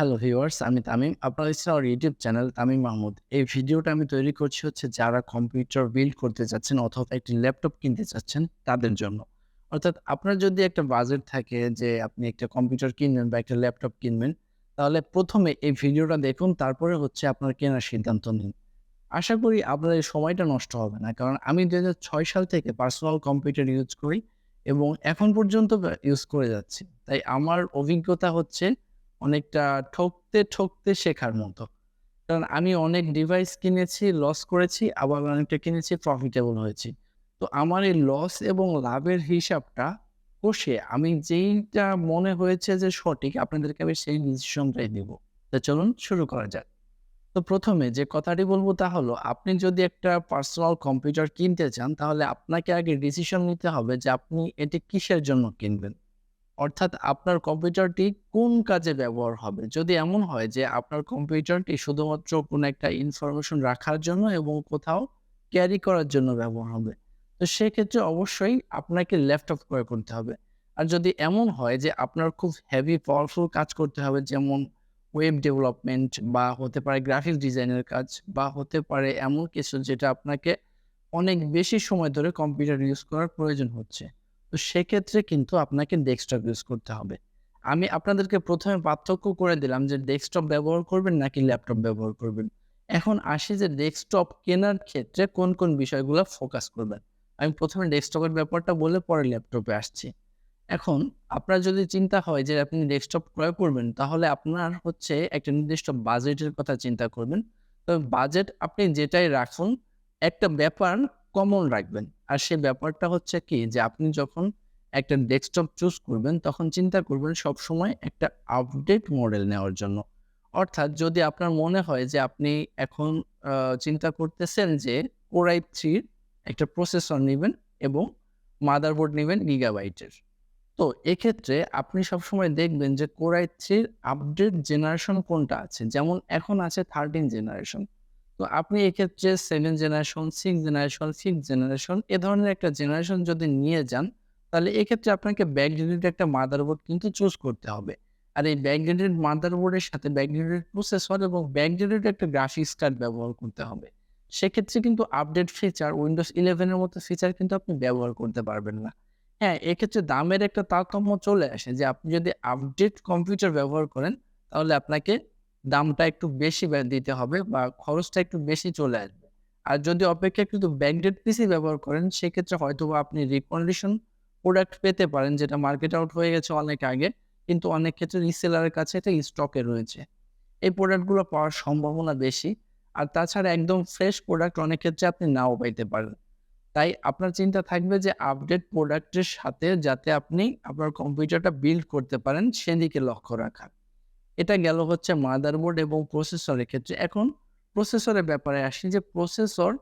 Hello viewers আমি তামিম। আপনারা দেখছেন আমার ইউটিউব চ্যানেল তামিম মাহমুদ, এই ভিডিওটা আমি তৈরি করছি হচ্ছে যারা কম্পিউটার বিল্ড করতে চাচ্ছেন অথবা একটি ল্যাপটপ কিনতে চাচ্ছেন তাদের জন্য। অর্থাৎ আপনার যদি একটা বাজেট থাকে যে আপনি একটা কম্পিউটার কিনবেন বা একটা ল্যাপটপ কিনবেন, তাহলে প্রথমে এই ভিডিওটা দেখুন, তারপরে হচ্ছে আপনার কেনার সিদ্ধান্ত নিন। আশা করি আপনার এই সময়টা নষ্ট হবে না, কারণ আমি দু সাল থেকে পার্সোনাল কম্পিউটার ইউজ করি এবং এখন পর্যন্ত ইউজ করে যাচ্ছি। তাই আমার অভিজ্ঞতা হচ্ছে অনেকটা ঠকতে, ঠকতে শেখার মতো। কারণ আমি অনেক ডিভাইস কিনেছি, লস করেছি, আবার অনেকটা কিনেছি, প্রফিটেবল হয়েছি। তো আমার এই লস এবং লাভের হিসাবটা কষে আমি যেইটা মনে হয়েছে যে সঠিক, আপনাদেরকে আমি সেই ডিসিশনটাই দিব। তো চলুন শুরু করা যাক। তো প্রথমে যে কথাটি বলব তা হলো, আপনি যদি একটা পার্সোনাল কম্পিউটার কিনতে চান, তাহলে আপনাকে আগে ডিসিশন নিতে হবে যে আপনি এটি কিসের জন্য কিনবেন। অর্থাৎ আপনার কম্পিউটারটি কোন কাজে ব্যবহার হবে? যদি এমন হয় যে আপনার কম্পিউটারটি শুধুমাত্র কোনো একটা ইনফরমেশন রাখার জন্য এবং কোথাও ক্যারি করার জন্য ব্যবহার হবে। তো সেক্ষেত্রে অবশ্যই আপনাকে ল্যাপটপ ক্রয় করতে হবে। আর যদি এমন হয় যে আপনার খুব হেভি পাওয়ারফুল কাজ করতে হবে, যেমন ওয়েব ডেভেলপমেন্ট বা হতে পারে গ্রাফিক্স ডিজাইনের কাজ বা হতে পারে এমন কিছু যেটা আপনাকে অনেক বেশি সময় ধরে কম্পিউটার ইউজ করার প্রয়োজন হচ্ছে। তো সেক্ষেত্রে কিন্তু আপনাকে ডেস্কটপ ইউজ করতে হবে। আমি আপনাদেরকে প্রথমে পার্থক্য করে দিলাম যে ডেস্কটপ ব্যবহার করবেন নাকি ল্যাপটপ ব্যবহার করবেন। এখন আসি যে ডেস্কটপ কেনার ক্ষেত্রে কোন, কোন বিষয়গুলো ফোকাস করবেন। আমি প্রথমে ডেস্কটপের ব্যাপারটা বলে পরে ল্যাপটপে আসছি। এখন আপনার যদি চিন্তা হয় যে আপনি ডেস্কটপ ক্রয় করবেন তাহলে আপনার হচ্ছে একটা নির্দিষ্ট বাজেটের কথা চিন্তা করবেন। তো বাজেট আপনি যেটাই রাখুন একটা ব্যাপার কমন রাখবেন। আর সে ব্যাপারটা হচ্ছে কি যে, আপনি যখন একটা ডেস্কটপ চুজ করবেন, তখন চিন্তা করবেন সবসময় একটা আপডেট মডেল নেওয়ার জন্য। অর্থাৎ যদি আপনার মনে হয় যে, আপনি এখন চিন্তা করতেছেন যে, Core i3 র একটা প্রসেসর নিবেন এবং মাদারবোর্ড নিবেন গিগাবাইটের। তো এক্ষেত্রে আপনি সবসময় দেখবেন যে কোরাই থ্রির আপডেট জেনারেশন কোনটা আছে। যেমন এখন আছে 13 জেনারেশন। তো আপনি এক্ষেত্রে 7 generation, six generation, 5th generation এ ধরনের একটা জেনারেশন যদি নিয়ে যান, তাহলে এক্ষেত্রে আপনাকে ব্যাকডেটেড একটা মাদারবোর্ড কিন্তু চুজ করতে হবে। আর এই ব্যাকডেটেড মাদারবোর্ডের সাথে ব্যাকডেটেড প্রসেসর এবং ব্যাকডেটেড একটা গ্রাফিক্স কার্ড ব্যবহার করতে হবে। সেক্ষেত্রে কিন্তু আপডেট ফিচার উইন্ডোজ 11 এর মতো ফিচার কিন্তু আপনি ব্যবহার করতে পারবেন না। হ্যাঁ, এক্ষেত্রে দামের একটা তারতম্য চলে আসে যে আপনি যদি আপডেট কম্পিউটার ব্যবহার করেন তাহলে আপনাকে দামটা একটু বেশি দিতে হবে বা খরচটা একটু বেশি চলে আসবে। আর যদি অপেক্ষাকৃত ব্যাকডেট পিসি ব্যবহার করেন, সেক্ষেত্রে হয়তোবা আপনি রিকন্ডিশন প্রোডাক্ট পেতে পারেন, যেটা মার্কেট আউট হয়ে গেছে অনেক আগে। কিন্তু অনেক ক্ষেত্রে রিসেলারের কাছে এটা স্টকে রয়েছে। এই প্রোডাক্টগুলো পাওয়ার সম্ভাবনা বেশি। আর তাছাড়া একদম ফ্রেশ প্রোডাক্ট অনেক ক্ষেত্রে আপনি নাও পাইতে পারেন। তাই আপনার চিন্তা থাকবে যে আপডেট প্রোডাক্টের সাথে যাতে আপনি আপনার কম্পিউটারটা বিল্ড করতে পারেন, সেদিকে লক্ষ্য রাখা। এটা গেল হচ্ছে মাদারবোর্ড এবং প্রসেসরের ক্ষেত্রে। এখন প্রসেসরের ব্যাপারে আসি যে প্রসেসর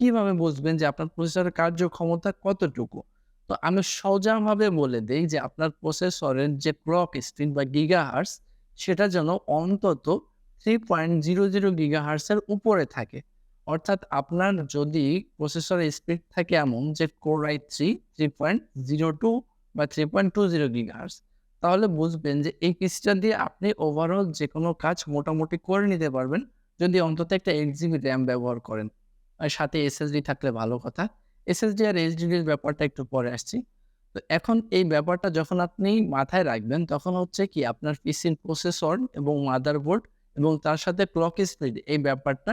কীভাবে বুঝবেন যে আপনার প্রসেসরের কার্যক্ষমতা কতটুকু? তো আমি সোজাভাবে বলে দেই যে আপনার প্রসেসরের যে ক্লক স্পিড বা গিগাহার্টজ সেটা যেন অন্তত 3.00 গিগাহার্টজ এর উপরে থাকে। অর্থাৎ আপনার যদি প্রসেসরের স্পিড থাকে এমন যে core I three three point zero two বা 3.20 গিগাহার্টজ তাহলে বুঝবেন যে এই পিসিটা দিয়ে আপনি ওভারঅল যেকোনো কাজ মোটামুটি করে নিতে পারবেন যদি অন্তত একটা 8 জিবি RAM ব্যবহার করেন। আর সাথে এসএসডি থাকলে ভালো কথা। এসএসডি আর এইচডিডির ব্যাপারটা একটু পরে আসছি। তো এখন এই ব্যাপারটা যখন আপনি মাথায় রাখবেন, তখন হচ্ছে কি আপনার পিসির প্রসেসর এবং মাদারবোর্ড এবং তার সাথে ক্লক স্পিড এই ব্যাপারটা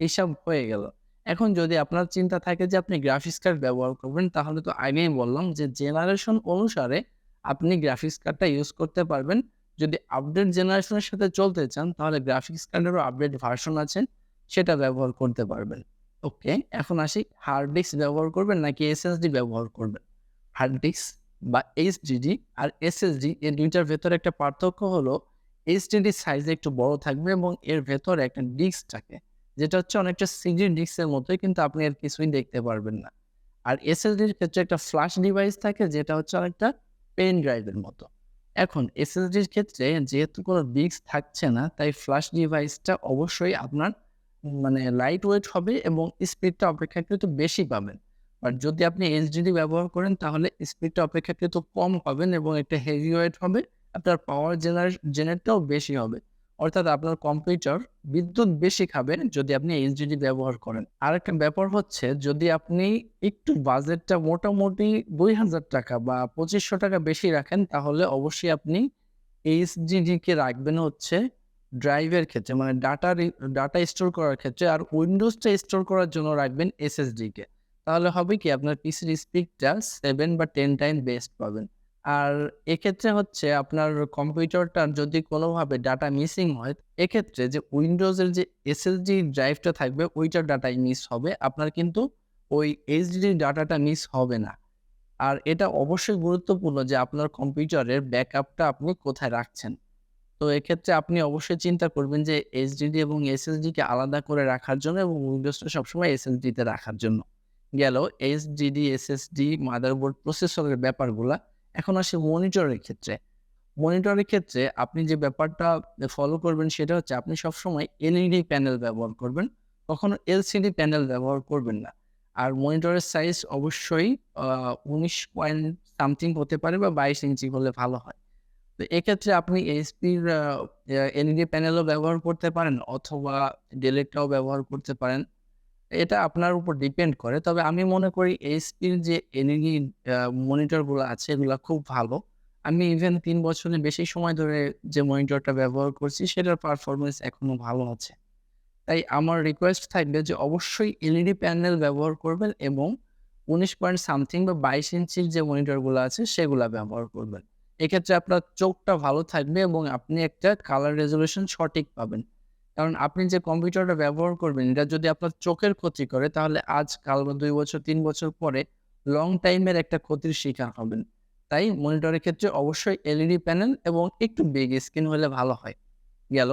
হিসাব হয়ে গেল। এখন যদি আপনার চিন্তা থাকে যে আপনি গ্রাফিক্স কার্ড ব্যবহার করবেন, তাহলে তো আগেই বললাম যে জেনারেশন অনুসারে আপনি গ্রাফিক্স কার্ডটা ইউজ করতে পারবেন। যদি আপডেট জেনারেশনের সাথে চলতে চান তাহলে গ্রাফিক্স কার্ডেরও আপডেট ভার্সন আছে সেটা ব্যবহার করতে পারবেন। ওকে, এখন আসি হার্ড ডিস্ক ব্যবহার করবেন নাকি এসএসডি ব্যবহার করবেন? হার্ড ডিস্ক বা এইচডিডি আর এসএসডি এই ২ টার ভেতরে একটা পার্থক্য হলো এইচডিডির সাইজ একটু বড় থাকবে এবং এর ভেতরে একটা ডিস্ক থাকে। যেটা হচ্ছে অনেকটা সিডি ডিস্কের মতোই কিন্তু আপনি আর কিছুই দেখতে পারবেন না। আর এসএসডির ক্ষেত্রে একটা ফ্ল্যাশ ডিভাইস থাকে যেটা হচ্ছে অনেকটা পেন ড্রাইভের মতো। এখন এসএসডির ক্ষেত্রে যেহেতু কোনো ডিস্ক থাকছে না, তাই ফ্ল্যাশ ডিভাইসটা অবশ্যই আপনার মানে লাইট ওয়েট হবে এবং স্পিডটা অপেক্ষাকৃত বেশি পাবেন। আর যদি আপনি এইচডিডি ব্যবহার করেন, তাহলে স্পিডটা অপেক্ষাকৃত কম পাবেন এবং একটা হেভি ওয়েট হবে। আপনার পাওয়ার জেনার জেনারেটটাও বেশি হবে। অর্থাৎ আপনার কম্পিউটার বিদ্যুৎ বেশি খাবে যদি আপনি এইচডিডি ব্যবহার করেন। আরেকটা ব্যাপার হচ্ছে যদি আপনি একটু বাজেটটা মোটামুটি দুই হাজার টাকা বা পঁচিশশো টাকা বেশি রাখেন, তাহলে অবশ্যই আপনি এইচডিডি কে রাখবেন হচ্ছে ড্রাইভের ক্ষেত্রে মানে ডাটা ডাটা স্টোর করার ক্ষেত্রে। আর উইন্ডোজটা স্টোর করার জন্য রাখবেন এসএসডি কে। তাহলে হবে কি আপনার পিসির স্পিডটা সেভেন বা টেন টাইম বেস্ট পাবেন। আর এক্ষেত্রে হচ্ছে আপনার কম্পিউটারটার যদি কোনোভাবে ডাটা মিসিং হয়, এক্ষেত্রে যে উইন্ডোজের যে এসএসডি ড্রাইভটা থাকবে, ওইটার ডাটাই মিস হবে। আপনার কিন্তু ওই এইচডি ডাটাটা মিস হবে না। আর এটা অবশ্যই গুরুত্বপূর্ণ যে আপনার কম্পিউটারের ব্যাকআপটা আপনি কোথায় রাখছেন। তো এক্ষেত্রে আপনি অবশ্যই চিন্তা করবেন যে এইচডিডি এবং এসএসডিকে আলাদা করে রাখার জন্য এবং উইন্ডোজটা সবসময় এসএসডিতে রাখার জন্য। গেল এইচডিডি এসএসডি মাদারবোর্ড প্রসেসরের ব্যাপারগুলা। এখন আসে মনিটরের ক্ষেত্রে। মনিটরের ক্ষেত্রে আপনি যে ব্যাপারটা ফলো করবেন সেটা হচ্ছে আপনি সবসময় এলইডি প্যানেল ব্যবহার করবেন, কখনো এলসিডি প্যানেল ব্যবহার করবেন না। আর মনিটরের সাইজ অবশ্যই উনিশ পয়েন্ট সামথিং হতে পারে বা বাইশ ইঞ্চি হলে ভালো হয়। তো এক্ষেত্রে আপনি এইচপির এলইডি প্যানেলও ব্যবহার করতে পারেন অথবা ডেলেটটাও ব্যবহার করতে পারেন। এটা আপনার উপর ডিপেন্ড করে। তবে আমি মনে করি এইচপির যে এলইডি মনিটরগুলো আছে, এগুলো খুব ভালো। আমি ইভেন তিন বছরের বেশি সময় ধরে যে মনিটরটা ব্যবহার করছি, সেটার পারফরমেন্স এখনও ভালো আছে। তাই আমার রিকোয়েস্ট থাকবে যে অবশ্যই এলইডি প্যানেল ব্যবহার করবেন এবং উনিশ পয়েন্ট সামথিং বা বাইশ ইঞ্চির যে মনিটরগুলো আছে, সেগুলো ব্যবহার করবেন। এক্ষেত্রে আপনার চোখটা ভালো থাকবে এবং আপনি একটা কালার রেজলিউশন সঠিক পাবেন। কারণ আপনি যে কম্পিউটারটা ব্যবহার করবেন, এটা যদি আপনার চোখের ক্ষতি করে, তাহলে আজ, কাল বা দুই বছর, তিন বছর পরে লং টাইমের একটা ক্ষতির শিকার হবেন। তাই মনিটরের ক্ষেত্রে অবশ্যই এলইডি প্যানেল এবং একটু বিগ স্ক্রিন হলে ভালো হয়। গেল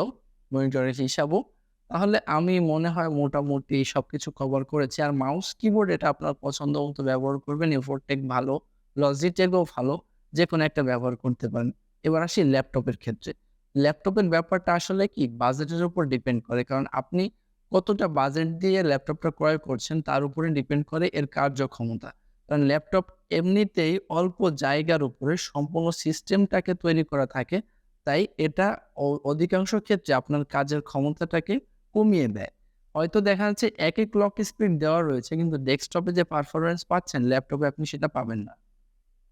মনিটরের হিসাবও। তাহলে আমি মনে হয় মোটামুটি সব কিছু কভার করেছি। আর মাউস কিবোর্ড এটা আপনার পছন্দ মতো ব্যবহার করবেন। এফোরটেক ভালো লজিটেকও ভালো যে কোনো একটা ব্যবহার করতে পারেন। এবার আসি ল্যাপটপের ক্ষেত্রে। ল্যাপটপের ব্যাপারটা আসলে কি? বাজেটের উপর ডিপেন্ড করে। কারণ আপনি কতটা বাজেট দিয়ে ল্যাপটপটা ক্রয় করছেন তার উপরে ডিপেন্ড করে এর কার্যক্ষমতা। কারণ ল্যাপটপ এমনিতেই অল্প জায়গার উপরে সম্পূর্ণ সিস্টেমটাকে তৈরি করা থাকে, তাই এটা অধিকাংশ ক্ষেত্রে আপনার কাজের ক্ষমতাটাকে কমিয়ে দেয়। হয়তো দেখা যাচ্ছে একই ক্লক স্পিড দেওয়া রয়েছে, কিন্তু ডেস্কটপে যে পারফরমেন্স পাচ্ছেন, ল্যাপটপে আপনি সেটা পাবেন না।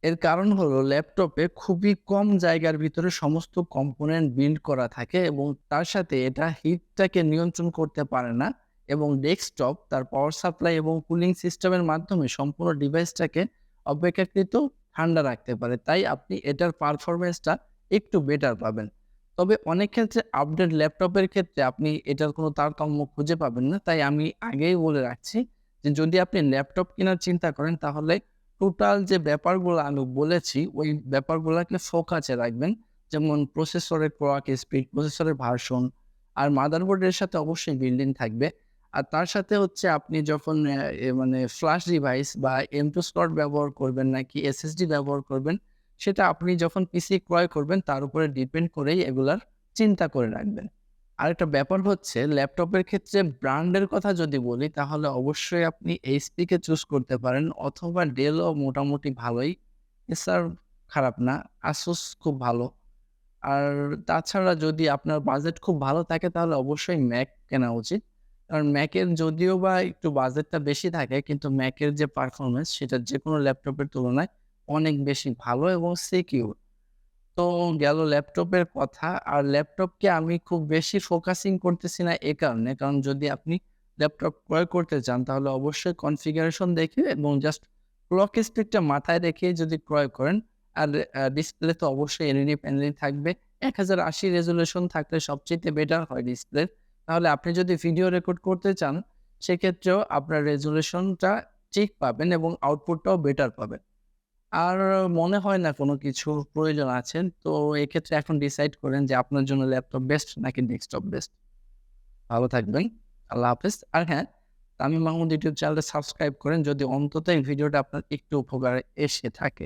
এর কারণ হলো ল্যাপটপে খুবই কম জায়গার ভিতরে সমস্ত কম্পোনেন্ট বিল্ড করা থাকে এবং তার সাথে এটা হিটটাকে নিয়ন্ত্রণ করতে পারে না এবং ডেস্কটপ তার পাওয়ার সাপ্লাই এবং কুলিং সিস্টেমের মাধ্যমে সম্পূর্ণ ডিভাইসটাকে অপেক্ষাকৃত ঠান্ডা রাখতে পারে। তাই আপনি এটার পারফরমেন্সটা একটু বেটার পাবেন। তবে অনেক ক্ষেত্রে আপডেট ল্যাপটপের ক্ষেত্রে আপনি এটার কোনো তারতম্য খুঁজে পাবেন না। তাই আমি আগেই বলে রাখছি যে যদি আপনি ল্যাপটপ কেনার চিন্তা করেন তাহলে টোটাল যে ব্যাপারগুলো আমি বলেছি, ওই ব্যাপারগুলোকে ফোকাসে রাখবেন। যেমন প্রসেসরের ক্লক স্পিড প্রসেসরের ভার্সন আর মাদারবোর্ডের সাথে অবশ্যই বিল্ডিং থাকবে। আর তার সাথে হচ্ছে আপনি যখন মানে ফ্ল্যাশ ডিভাইস বা এম টু স্লট ব্যবহার করবেন নাকি এসএসডি ব্যবহার করবেন, সেটা আপনি যখন পিসি ক্রয় করবেন, তার উপরে ডিপেন্ড করেই এগুলার চিন্তা করে রাখবেন। আরেকটা ব্যাপার হচ্ছে, ল্যাপটপের ক্ষেত্রে ব্র্যান্ডের কথা যদি বলি, তাহলে অবশ্যই আপনি এইচপিকে চুজ করতে পারেন, অথবা ডেলও মোটামুটি ভালোই। এসার খারাপ না আসুস খুব ভালো। আর তাছাড়া যদি আপনার বাজেট খুব ভালো থাকে, তাহলে অবশ্যই ম্যাক কেনা উচিত। কারণ ম্যাকের যদিও বা একটু বাজেটটা বেশি থাকে, কিন্তু ম্যাকের যে পারফরমেন্স সেটা যে কোনো ল্যাপটপের তুলনায় অনেক বেশি ভালো এবং সিকিউর তো গেল ল্যাপটপের কথা। আর ল্যাপটপকে আমি খুব বেশি ফোকাসিং করতেছি না এ কারণে। কারণ যদি আপনি ল্যাপটপ ক্রয় করতে চান, তাহলে অবশ্যই কনফিগারেশন দেখে এবং জাস্ট ক্লক স্পিডটা মাথায় রেখে যদি ক্রয় করেন, আর ডিসপ্লে তো অবশ্যই এলইডি প্যানেলই থাকবে। এক হাজার আশি রেজুলেশন থাকলে সবচেয়ে বেটার হয় ডিসপ্লে তাহলে আপনি যদি ভিডিও রেকর্ড করতে চান, সেক্ষেত্রেও আপনার রেজুলেশনটা ঠিক পাবেন এবং আউটপুটটাও বেটার পাবেন। আর মনে হয় না কোনো কিছু প্রয়োজন আছে। তো এক্ষেত্রে এখন ডিসাইড করেন যে আপনার জন্য ল্যাপটপ বেস্ট নাকি ডেস্কটপ বেস্ট। ভালো থাকবেন। আল্লাহ হাফেজ। আর হ্যাঁ, তামিম মাহমুদ ইউটিউব চ্যানেলটা সাবস্ক্রাইব করেন যদি অন্তত এই ভিডিওটা আপনার একটু উপকারে এসে থাকে।